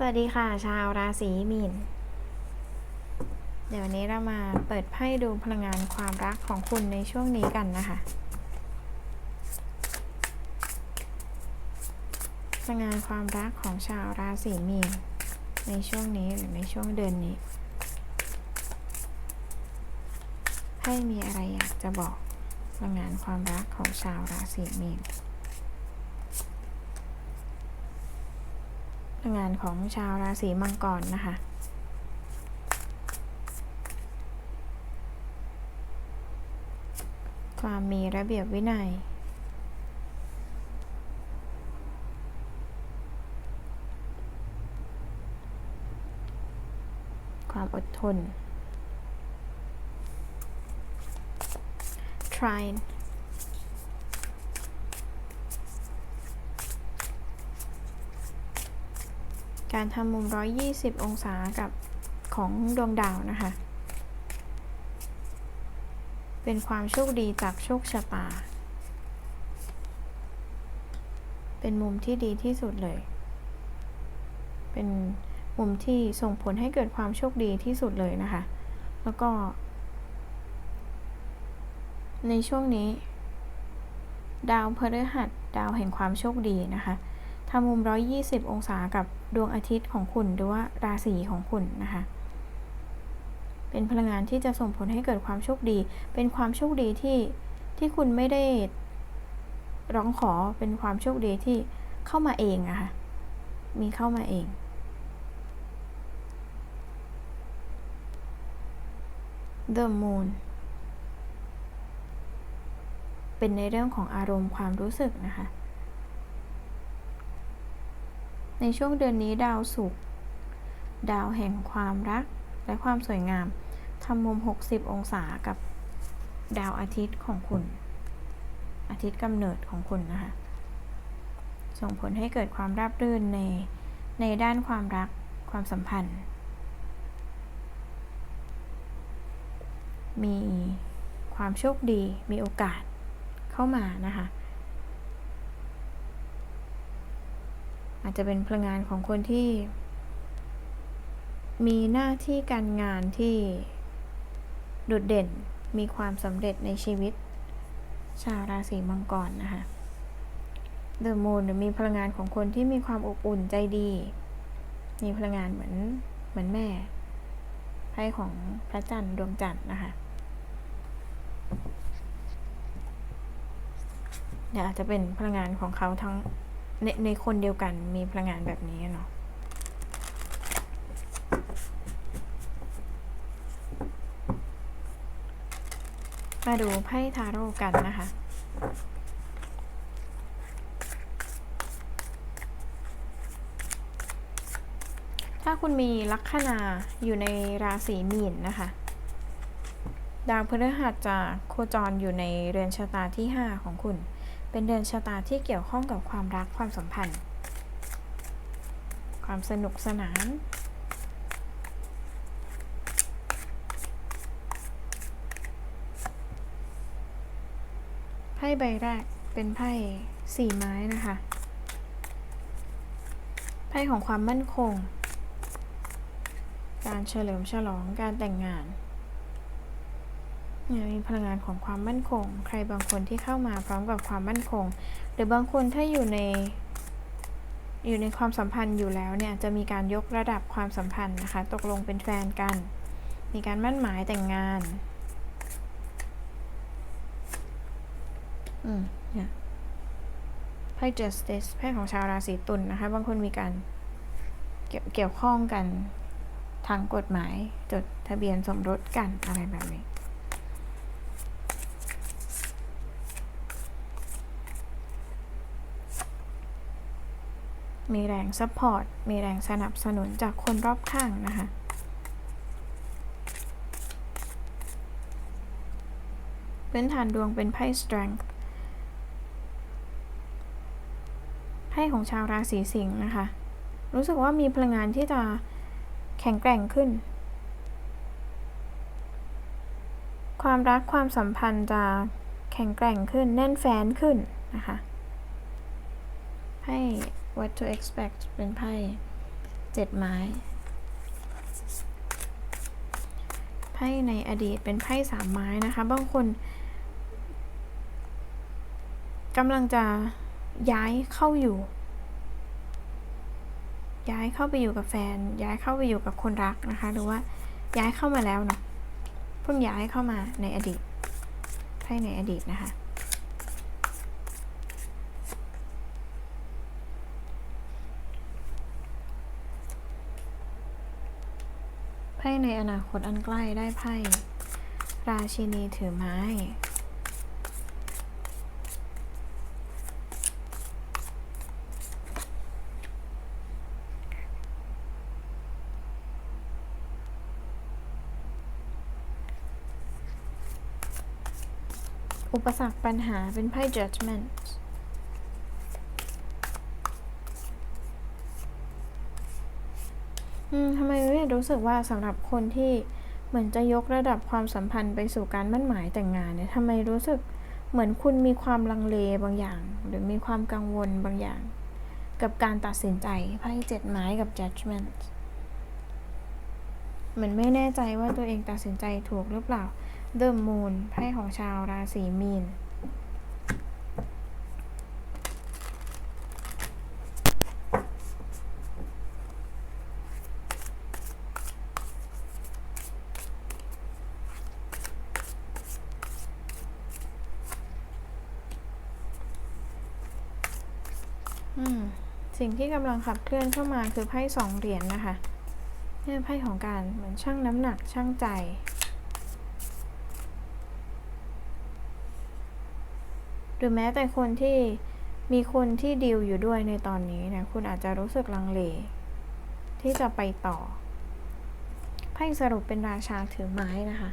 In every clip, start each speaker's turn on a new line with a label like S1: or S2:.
S1: สวัสดีค่ะ ชาวราศีมีน เดี๋ยววันนี้เรามาเปิดไพ่ดูพลังงานความรักของคุณในช่วงนี้กันนะคะ พลังงานความรักของชาวราศีมีน ในช่วงนี้หรือในช่วงเดือนนี้ไพ่มีอะไรอยากจะบอกพลังงานความรักของชาวราศีมีน พลั งานของชาวราศีมังกรนะคะความมีระเบียบวินัย ความอดทน trying การทำมุม 120 องศากับของดวงดาวนะคะ เป็นความโชคดีจากโชคชะตา เป็นมุมที่ดีที่สุดเลย เป็นมุมที่ส่งผลให้เกิดความโชคดีที่สุดเลยนะคะ แล้วก็ ในช่วงนี้ ดาวพฤหัสดาวแห่งความโชคดีนะคะ ทำมุม 120 องศากับดวงอาทิตย์ของคุณหรือว่าราศีของคุณนะคะ เป็นพลังงานที่จะส่งผลให้เกิดความโชคดี เป็นความโชคดีที่ที่คุณไม่ได้ร้องขอ เป็นความโชคดีที่เข้ามาเองอะคะ่ะมีเข้ามาเอง The Moon เป็นในเรื่องของอารมณ์ความรู้สึกนะคะ ในช่วงเดือนนี้ดาวศุกร์ดาวแห่งความรัก และความสวยงามทำมุม 60 องศากับดาวอาทิตย์ของคุณ อาทิตย์กำเนิดของคุณนะคะ ส่งผลให้เกิดความราบรื่นในในด้านความรักความสัมพันธ์ มีความโชคดีมีโอกาสเข้ามานะคะ อาจจะเป็นพลังงานของคนที่ มีหน้าที่การงานที่โดดเด่นมีความสำเร็จในชีวิต ชาวราศีมังกรนะคะ The Moon มีพลังงานของคนที่มีความอบอุ่นใจดี มีพลังงานเหมือนเหมือนแม่ไพ่ของพระจันทร์ดวงจันทร์นะคะเดี๋ยวอาจจะเป็นพลังงานของเขาทั้ง ในในคนเดียวกันมีพลังงานแบบนี้เนาะมาดูไพ่ทาโร่กันนะคะ ถ้าคุณมีลัคนาอยู่ในราศีมีนนะคะ ดาวพฤหัสจะโคจรอยู่ในเรือนชะตาที่ 5 ของคุณ เป็นเดือนชะตาที่เกี่ยวข้องกับความรักความสัมพันธ์ ความสนุกสนาน ไพ่ใบแรกเป็นไพ่สี่ไม้นะคะ ไพ่ของความมั่นคง การเฉลิมฉลองการแต่งงาน มีพลังงานของความมั่นคง ใครบางคนที่เข้ามาพร้อมกับความมั่นคง หรือบางคนถ้าอยู่ในอยู่ในความสัมพันธ์อยู่แล้วเนี่ยจะมีการยกระดับความสัมพันธ์นะคะ ตกลงเป็นแฟนกัน มีการมั่นหมายแต่งงาน อืมเนี่ยไพ่ justice ไพ่ของชาวราศีตุลนนะคะ บางคนมีการเกี่ยวเกี่ยวข้องกันทางกฎหมายจดทะเบียนสมรสกันอะไรแบบนี้ มีแรงซัพพอร์ต มีแรงสนับสนุนจากคนรอบข้างนะคะ พื้นฐานดวงเป็นไพ่ strength ไพ่ของชาวราศีสิงห์นะคะ รู้สึกว่ามีพลังงานที่จะแข็งแกร่งขึ้น ความรักความสัมพันธ์จะแข็งแกร่งขึ้น แน่นแฟ้นขึ้นนะคะ ให้ what to expect เป็นไพ่เจ็ดไม้ ไพ่ในอดีตเป็นไพ่สามไม้นะคะ บางคนกำลังจะย้ายเข้าอยู่ ย้ายเข้าไปอยู่กับแฟน ย้ายเข้าไปอยู่กับคนรักนะคะ หรือว่าย้ายเข้ามาแล้วเนาะ เพิ่งย้ายเข้ามาในอดีต ไพ่ในอดีตนะคะ ไพ่ในอนาคตอันใกล้ได้ไพ่ราชินีถือไม้ อุปสรรคปัญหาเป็นไพ่ judgment อืม ทำไมเนี่รู้สึกว่าสำหรับคนที่เหมือนจะยกระดับความสัมพันธ์ไปสู่การมั่นหมายแต่งงานเนี่ยทำไมรู้สึกเหมือนคุณมีความลังเลบางอย่าง หรือมีความกังวลบางอย่าง กับการตัดสินใจไพ่เจ็ดไม้กับ judgment เหมือนไม่แน่ใจว่าตัวเองตัดสินใจถูกหรือเปล่า The Moon ไพ่ของชาวราศีมีน สิ่งที่กำลังขับเคลื่อนเข้ามาคือไพ่สองเหรียญนนะคะเนี่ยไพ่ของการเหมือนชั่งน้ำหนักชั่งใจ หรือแม้แต่คนที่มีคนที่ดีลอยู่ด้วยในตอนนี้นี่ยคุณอาจจะรู้สึกลังเล ที่จะไปต่อไพ่สรุปเป็นราชาถือไม้นะคะ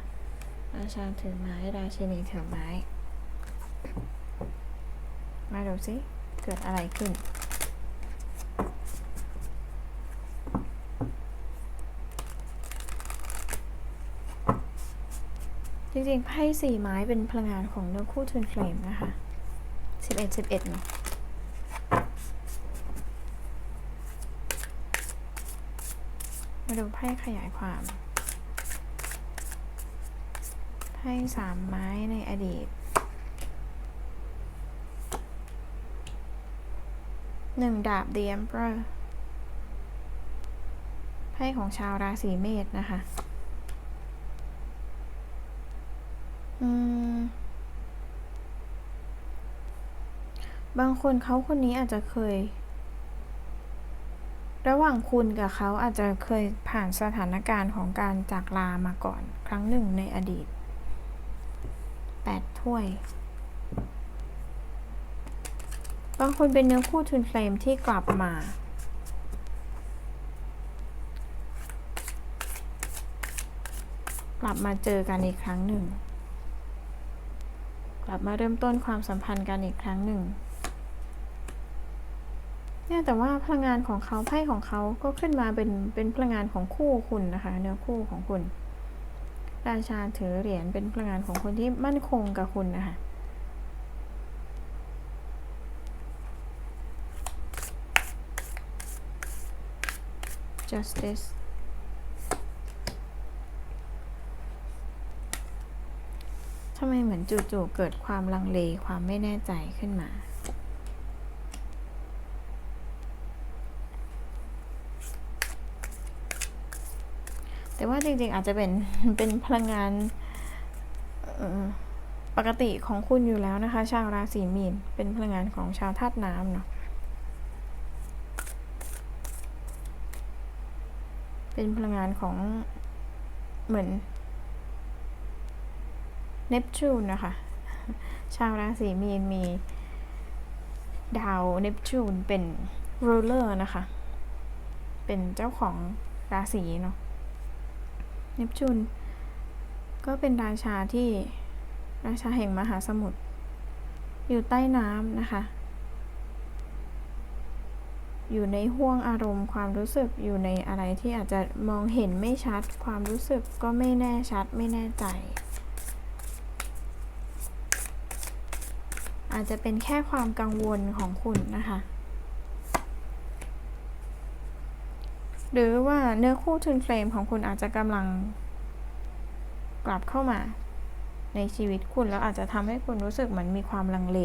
S1: ราชาถือไม้ ราชินีถือไม้ มาดูสิเกิดอะไรขึ้น จริงๆไพ่สี่ไม้เป็นพลังงานของเนื้อคู่ทุนเฟลมนะคะสิบเอ็ดสิบเอ็ดเนาะมาดูไพ่ขยายความไพ่สามไม้ในอดีตหนึ่งดาบ The Emperor ไพ่ของชาวราศีเมษนะคะ อืม บางคนเขาคนนี้อาจจะเคย ระหว่างคุณกับเขาอาจจะเคยผ่านสถานการณ์ของการจากลามาก่อน ครั้งหนึ่งในอดีตแปดถ้วย บางคนเป็นเนื้อคู่ทุนเฟลมที่กลับมากลับมาเจอกันอีกครั้งหนึ่ง กลับมาเริ่มต้นความสัมพันธ์กันอีกครั้งหนึ่งเนี่ยแต่ว่าพลังงานของเขาไพ่ของเขาก็ขึ้นมาเป็นเป็นพลังงานของคู่คุณนะคะ เนื้อคู่ของคุณ ราชาถือเหรียญเป็นพลังงานของคนที่มั่นคงกับคุณนะคะ justice ทำไมเหมือนจู่ๆเกิดความลังเลความไม่แน่ใจขึ้นมา แต่ว่าจริงๆอาจจะเป็นเป็นพลังงานปกติของคุณอยู่แล้วนะคะ ชาวราศีมีน เป็นพลังงานของชาวธาตุน้ำเนาะเป็นพลังงานของเหมือน เนปจูนนะคะ ชาวราศีมีนมีดาวเนปจูนเป็นรูเลอร์นะคะ เป็นเจ้าของราศีเนาะ เนปจูนก็เป็นราชาที่ราชาแห่งมหาสมุทร อยู่ใต้น้ำนะคะ อยู่ในห่วงอารมณ์ความรู้สึก อยู่ในอะไรที่อาจจะมองเห็นไม่ชัด ความรู้สึกก็ไม่แน่ชัด ไม่แน่ใจ อาจจะเป็นแค่ความกังวลของคุณนะคะ หรือว่าเนื้อคู่ทุนเฟลมของคุณอาจจะกำลัง กลับเข้ามาในชีวิตคุณแล้วอาจจะทำให้คุณรู้สึกเหมือนมีความลังเล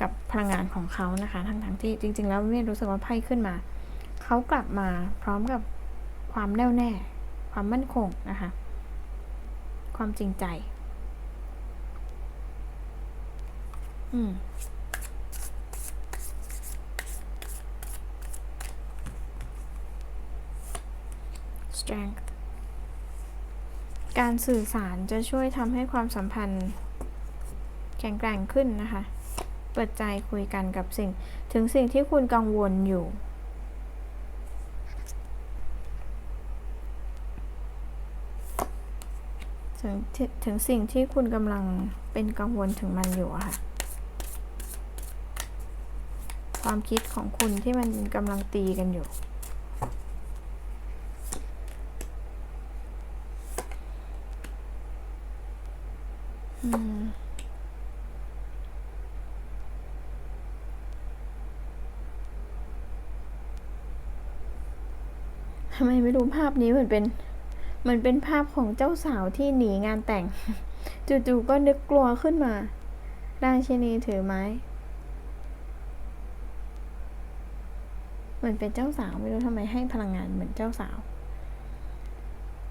S1: กับพลังงานของเขานะคะ ทั้งๆทที่จริง ๆ แล้วไม่รู้สึกว่าไพ่ขึ้นมา เขากลับมาพร้อมกับความแน่วแน่ ความมั่นคงนะคะ ความจริงใจ อืม strength การสื่อสารจะช่วยทำให้ความสัมพันธ์แข็งแกร่งขึ้นนะคะ เปิดใจคุยกันกับสิ่ง ถึงสิ่งที่คุณกังวลอยู่ถึงถึถึงสิ่งที่คุณกำลังเป็นกังวลถึงมันอยู่อะค่ะ ความคิดของคุณที่มันกำลังตีกันอยู่ อืมทำไมไม่รู้ภาพนี้เหมือนเป็นเหมันเป็นภาพของเจ้าสาวที่หนีงานแต่ง จู่ๆก็นึกกลัวขึ้นมา ราชินีถือไม้ เห มือนเป็นเจ้าสาวไม่รู้ทำไมให้พลังงานเหมือนเจ้าสาว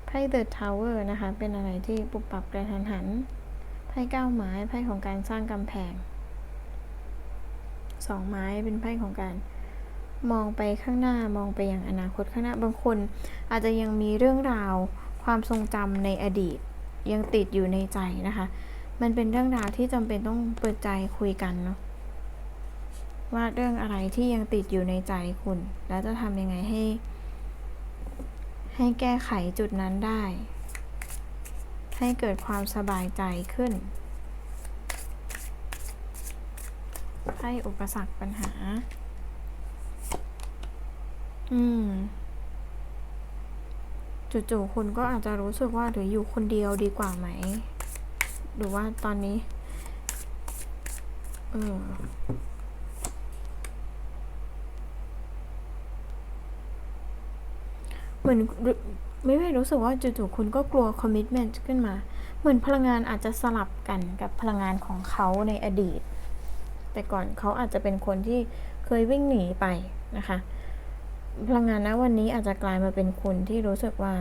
S1: ไพ่ The Tower นะคะ เป็นอะไรที่ปุบปับกระทันหันไพ่เก้าไม้ไพ่ของการสร้างกำแพงสองไม้เป็นไพ่ของการมองไปข้างหน้ามองไปอย่างอนาคตข้างหน้าบางคน อาจจะยังมีเรื่องราวความทรงจำในอดีต ยังติดอยู่ในใจนะคะ มันเป็นเรื่องราวที่จำเป็นต้องเปิดใจคุยกันเนาะ ว่าเรื่องอะไรที่ยังติดอยู่ในใจคุณ แล้วจะทำยังไงให้ ให้แก้ไขจุดนั้นได้ ให้เกิดความสบายใจขึ้น ให้อุปสรรคปัญหา อืมจู่ๆคุณก็อาจจะรู้สึกว่าหรืออยู่คนเดียวดีกว่าไหม หรือว่าตอนนี้ เออ เห มือนไม่ไม่รู้สึกว่าจู่ๆคุณก็กลัวคอมมิ t เมนต์ขึ้นมา เหมือนพลังงานอาจจะสลับกันกับพลังงานของเขาในอดีต แต่ก่อนเขาอาจจะเป็นคนที่เคยวิ่งหนีไปนะคะ พลังงานนะวันนี้อาจจะกลายมาเป็นคุณที่รู้สึกว่า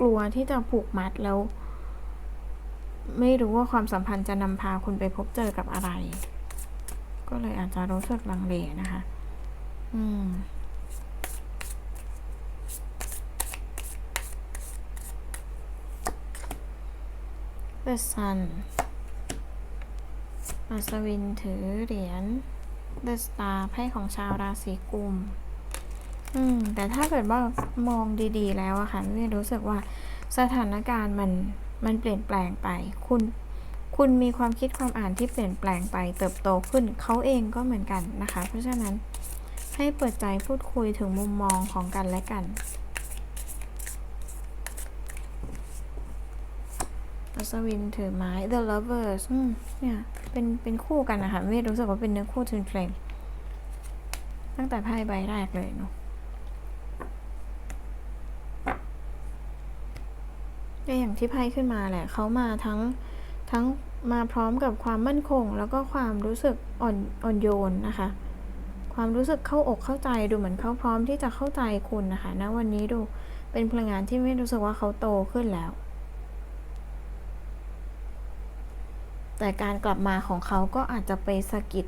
S1: กลัวที่จะผูกมัดแล้ว ไม่รู้ว่าความสัมพันธ์จะนำพาคุณไปพบเจอกับอะไร ก็เลยอาจจะรู้สึกลังเลนะคะ อืม The Sun อัศวินถือเหรียญ The Star ไพ่ของชาวราศีกุม อืม แต่ถ้าเกิดว่ามองดีๆ แล้วอะค่ะไม่รู้สึกว่าสถานการณ์มันมันเปลี่ยนแปลงไป คุณคุณมีความคิดความอ่านที่เปลี่ยนแปลงไป เติบโตขึ้นเขาเองก็เหมือนกันนะคะ เพราะฉะนั้นให้เปิดใจพูดคุยถึงมุมมองของกันและกัน อัศวินถือไม้ The Lovers อืมเนี่ย เป็น เป็นคู่กันนะคะ ไม่รู้สึกว่าเป็นเนื้อคู่ท w นเฟลมตั้งแต่ไพ่ใบแรกเลยเนาะก็อย่างที่ไพ่ขึ้นมาแหละ เขามาทั้ง ทั้งมาพร้อมกับความมั่นคง แล้วก็ความรู้สึกอ่อน อ่อนโยนนะคะ ความรู้สึกเข้าอกเข้าใจดูเหมือนเขาพร้อมที่จะเข้าใจคุณนะคะณวันนี้ดูเป็นพลังงานที่ไม่รู้สึกว่าเขาโตขึ้นแล้ว แต่การกลับมาของเขาก็อาจจะไปสะกิด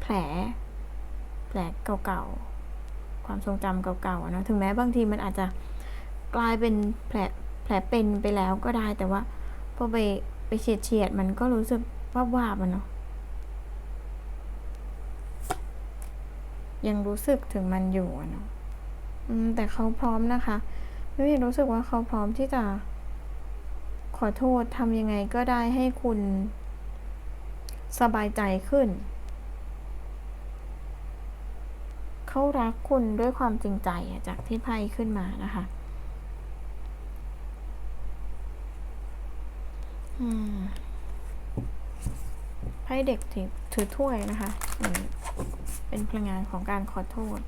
S1: แผล แผลเก่าๆ ความทรงจำเก่าๆนะถึงแม้บางทีมันอาจจะกลายเป็นแผลแผลเป็นไปแล้วก็ได้แต่ว่าพอไปไปเฉียดเฉียดมันก็รู้สึกว่าบวาบๆอะเนาะยังรู้สึกถึงมันอยู่เนาะแต่เขาพร้อมนะคะไม่รู้สึกว่าเขาพร้อมที่จะ ขอโทษทำยังไงก็ได้ให้คุณ สบายใจขึ้น เขารักคุณด้วยความจริงใจจากที่ไพ่ขึ้นมานะคะไพ่เด็กถือถือถ้วยนะคะเป็นพลังงานของการขอโทษ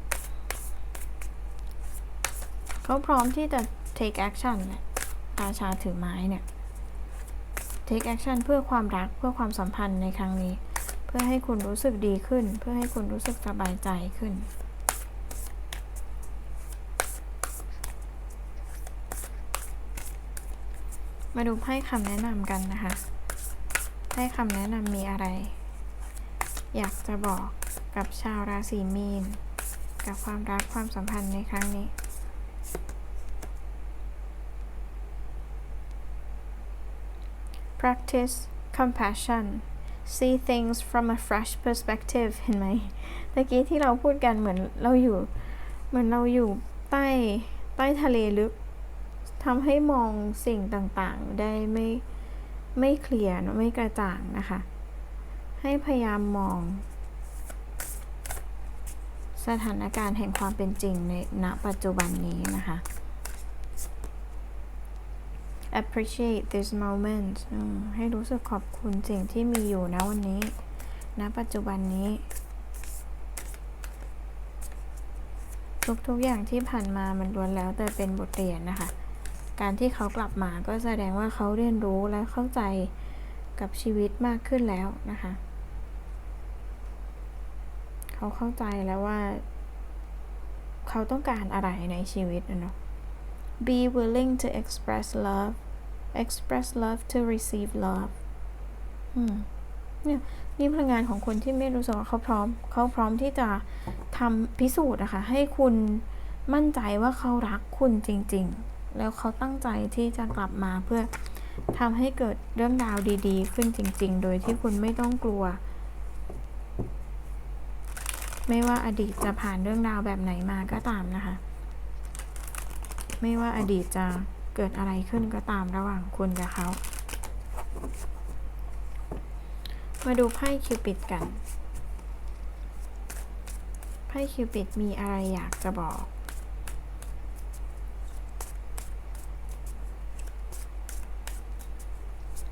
S1: เขาพร้อมที่จะ take action แหละราชาถือไม้เนี่ย take action เพื่อความรักเพื่อความสัมพันธ์ในครั้งนี้ เพื่อให้คุณรู้สึกดีขึ้น เพื่อให้คุณรู้สึกสบายใจขึ้น มาดูไพ่คำแนะนำกันนะคะไพ่คำแนะนำมีอะไร อยากจะบอกกับชาวราศีมีน กับความรักความสัมพันธ์ในครั้งนี้ practice compassion see things from a fresh perspective เห็นไหมตะกี้ที่เราพูดกันเหมือนเราอยู่ เหมือนเราอยู่ใต้ใต้ทะเลลึกทำให้มองสิ่งต่างๆ ได้ไม่ไม่เคลียร์ไม่กระจ่างนะคะ ให้พยายามมอง สถานการณ์แห่งความเป็นจริงในณปัจจุบันนี้นะคะ appreciate this moment ให้รู้สึกขอบคุณสิ่งที่มีอยู่นะวันนี้ณปัจจุบันนี้ ทุกๆอย่างที่ผ่านมามันล้วนแล้วแต่เป็นบทเรียนนะคะ การที่เขากลับมาก็แสดงว่าเขาเรียนรู้และเข้าใจกับชีวิตมากขึ้นแล้วนะคะ เขาเข้าใจแล้วว่า เขาต้องการอะไรในชีวิตนะเนาะ be willing to express love express love to receive love เนี่ยนี่พลังงานของคนที่ไม่รู้สึกว่าเขาพร้อม เขาพร้อมที่จะทำพิสูจน์นะคะ ให้คุณมั่นใจว่าเขารักคุณจริง ๆ แล้วเขาตั้งใจที่จะกลับมาเพื่อทำให้เกิดเรื่องราวดี ๆ ขึ้นจริง ๆ โดยที่คุณไม่ต้องกลัว ไม่ว่าอดีตจะผ่านเรื่องราวแบบไหนมาก็ตามนะคะ ไม่ว่าอดีตจะ เกิดอะไรขึ้นก็ตามระหว่างคุณกับเขา มาดูไพ่คิวปิดกัน ไพ่คิวปิดมีอะไรอยากจะบอก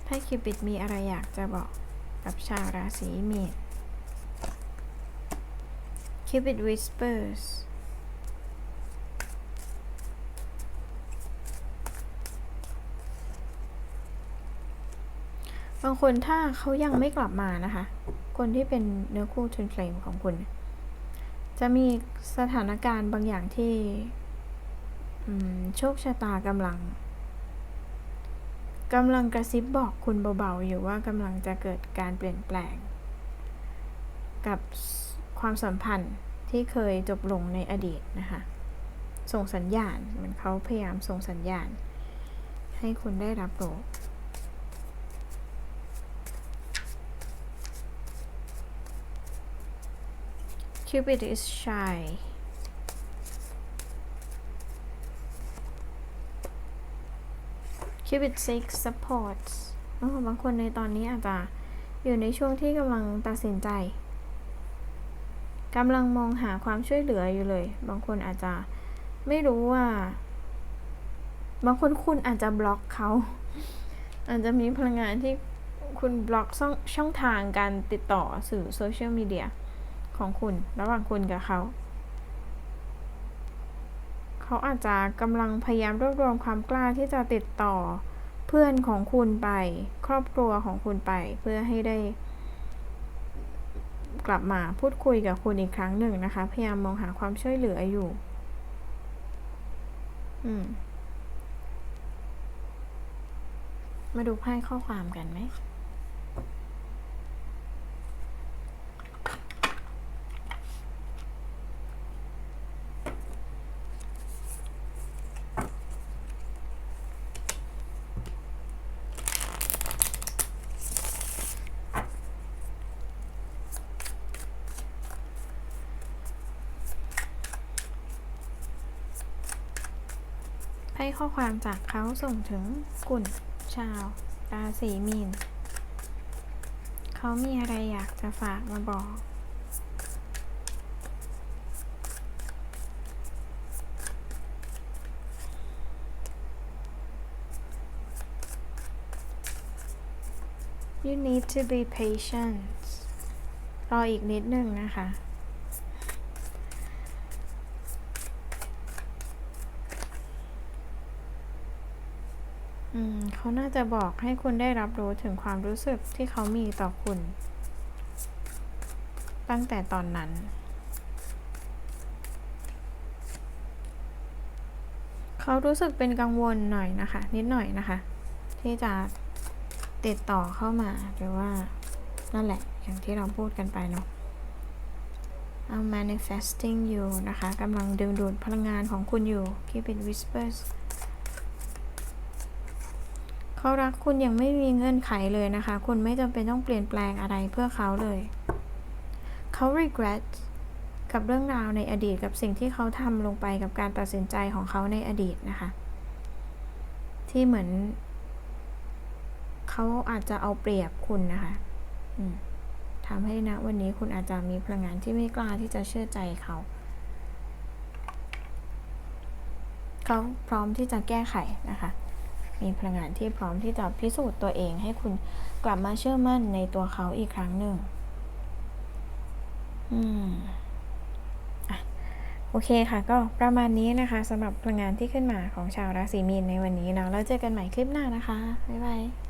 S1: ไพ่คิวปิดมีอะไรอยากจะบอกกับชาวราศีเมีน Cupid whispers างคนถ้าเขายังไม่กลับมานะคะ คนที่เป็นเนื้อคู่ท w น n flame ของคุณ จะมีสถานการณ์บางอย่างที่โชคชะตากำลังกำลังกระซิบบอกคุณเบาๆ อยู่ว่ากำลังจะเกิดการเปลี่ยนแปลง กับความสัมพันธ์ที่เคยจบลงในอดีตนะคะ ส่งสัญญาณเหมือนเขาพยายามส่งสัญญาณ ให้คุณได้รับรู้ Cupid is shy. Cupid seeks support อ๋อบางคนในตอนนี้อาจจะอยู่ในช่วงที่กำลังตัดสินใจ กำลังมองหาความช่วยเหลืออยู่เลย บางคนอาจจะไม่รู้ว่า บางคนคุณอาจจะบล็อกเขา อาจจะมีพลังงานที่คุณบล็อกช่องทางการติดต่อสื่อโซเชียลมีเดีย ของคุณ ระหว่างคุณกับเขา เขาอาจจะกำลังพยายามรวบรวมความกล้าที่จะติดต่อเพื่อนของคุณไป ครอบครัวของคุณไปเพื่อให้ได้ กลับมาพูดคุยกับคุณอีกครั้งหนึ่งนะคะ พยายามมองหาความช่วยเหลืออยู่ อืมมาดูไพ่ข้อความกันไหม ไพ่ข้อความจากเขาส่งถึงกุ่นชาว ราศีมีน เขามีอะไรอยากจะฝากมาบอก you need to be patient รออีกนิดหนึ่งนะคะ อืม เขาน่าจะบอกให้คุณได้รับรู้ถึงความรู้สึกที่เขามีต่อคุณ ตั้งแต่ตอนนั้น เขารู้สึกเป็นกังวลหน่อยนะคะ นิดหน่อยนะคะ ที่จะติดต่อเข้ามาหรือว่านั่นแหละอย่างที่เราพูดกันไปเนาะเอา manifesting you นะคะกำลังดึงดูดพลังงานของคุณอยู่ keep it whispers เขารักคุณยังไม่มีเงื่อนไขเลยนะคะ คุณไม่จำเป็นต้องเปลี่ยนแปลงอะไรเพื่อเขาเลย เขา regret กับเรื่องราวในอดีตกับสิ่งที่เขาทำลงไปกับการตัดสินใจของเขาในอดีตนะคะ ที่เหมือนเขาอาจจะเอาเปรียบคุณนะคะทำให้นะ วันนี้คุณอาจจะมีพลังงานที่ไม่กล้าที่จะเชื่อใจเขา เขาพร้อมที่จะแก้ไขนะคะ มีพลังงานที่พร้อมที่จะพิสูจน์ตัวเอง ให้คุณกลับมาเชื่อมั่นในตัวเขาอีกครั้งหนึ่ง อืมอะโอเคค่ะ ก็ประมาณนี้นะคะสำหรับพลังงานที่ขึ้นมาของชาวราศีมีนในวันนี้เนาะแล้วเจอกันใหม่คลิปหน้านะคะ บ๊ายบาย